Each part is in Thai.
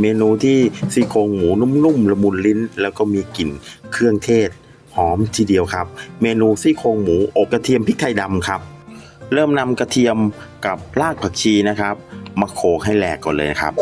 เมนูที่ซี่โครงหมูนุ่มๆละมุนลิ้น แล้วก็มีกลิ่นเครื่องเทศ หอมทีเดียวครับ เมนูซี่โครงหมูอบกระเทียมพริกไทยดำครับ เริ่มนำกระเทียมกับรากผักชีนะครับ มาโขลกให้แหลกก่อนเลยนะครับ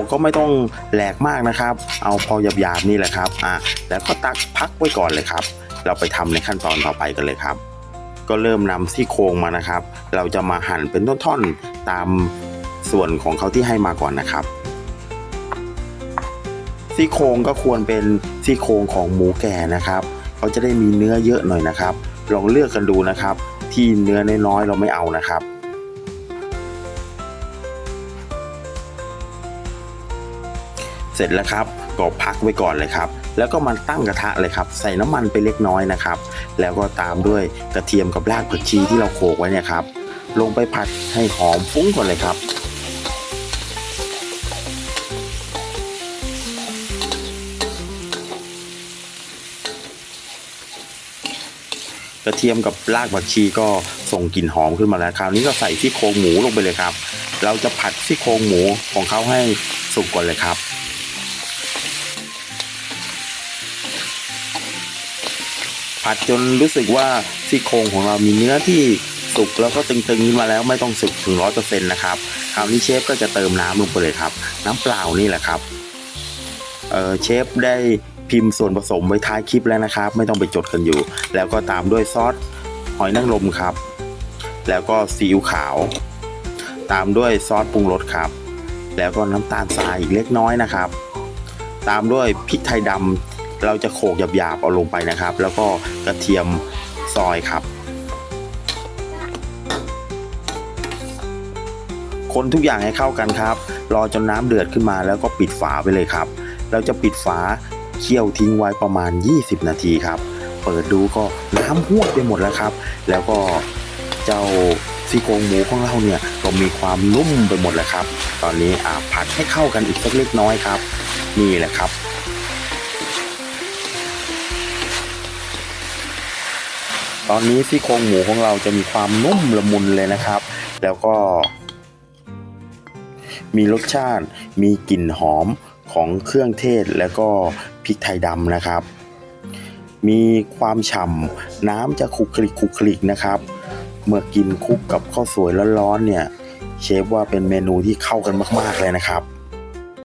กก็ไม่ต้องแหลกมากนะครับ เอาพอหยาบๆนี่แหละครับอะแล้วก็ตักพักไว้ก่อนเลยครับ เราไปทำในขั้นตอนต่อไปกันเลยครับ ก็เริ่มนำซี่โครงมานะครับ เราจะมาหั่นเป็นท่อนๆตามส่วนของเขาที่ให้มาก่อนนะครับซี่โครงก็ควรเป็นซี่โครงของหมูแก่นะครับเขาจะได้มีเนื้อเยอะหน่อยนะครับ ลองเลือกกันดูนะครับ ที่เนื้อน้อยๆเราไม่เอานะครับ สร็จแล้วครับก็พักไว้ก่อนเลยครับ แล้วก็มันตั้งกระทะเลยครับ ใส่น้ำมันไปเล็กน้อยนะครับ แล้วก็ตามด้วยกระเทียมกับรากผักชีที่เราโขลกไว้เนี่ยครับ ลงไปผัดให้หอมฟุ้งก่อนเลยครับกระเทียมกับรากผักชีก็ส่งกลิ่นหอมขึ้นมาแล้วคราวนี้ก็ใส่ซี่โครงหมูลงไปเลยครับ เราจะผัดซี่โครงหมูของเขาให้สุกก่อนเลยครับ ผัดจนรู้สึกว่าซี่โครงของเรามีเนื้อที่สุกแล้วก็ตึงๆขึ้นมาแล้วไม่ต้องสุกถึงร้อยเปอร์เซ็นต์นะครับคราวนี้เชฟก็จะเติมน้ำลงไปเลยครับ น้ำเปล่านี่แหละครับเออเชฟได้พิมพ์ส่วนผสมไว้ท้ายคลิปแล้วนะครับ ไม่ต้องไปจดกันอยู่ แล้วก็ตามด้วยซอสหอยนางรมครับ แล้วก็ซีอิ๊วขาว ตามด้วยซอสปรุงรสครับ แล้วก็น้ำตาลทรายอีกเล็กน้อยนะครับ ตามด้วยพริกไทยดำ เราจะโขกหยาบๆเอาลงไปนะครับ แล้วก็กระเทียมซอยครับ คนทุกอย่างให้เข้ากันครับ รอจนน้ำเดือดขึ้นมาแล้วก็ปิดฝาไปเลยครับ เราจะปิดฝาเคี่ยวทิ้งไว้ประมาณ 20 นาทีครับ เปิดดูก็น้ำหวดไปหมดแล้วครับ แล้วก็เจ้าซี่โครงหมูของเราเนี่ยก็มีความนุ่มไปหมดแล้วครับ ตอนนี้อ่าผัดให้เข้ากันอีกสักเล็กน้อยครับ นี่แหละครับ ตอนนี้ซี่โครงหมูของเราจะมีความนุ่มละมุนเลยนะครับ แล้วก็ มีรสชาติ มีกลิ่นหอมของเครื่องเทศแล้วก็พริกไทยดำนะครับ มีความฉ่ำน้ำจะคลุกคลิกคลุกคลิกนะครับ เมื่อกินคลุกกับข้าวสวยร้อนๆเนี่ย เชฟว่าเป็นเมนูที่เข้ากันมาก ๆเลยนะครับ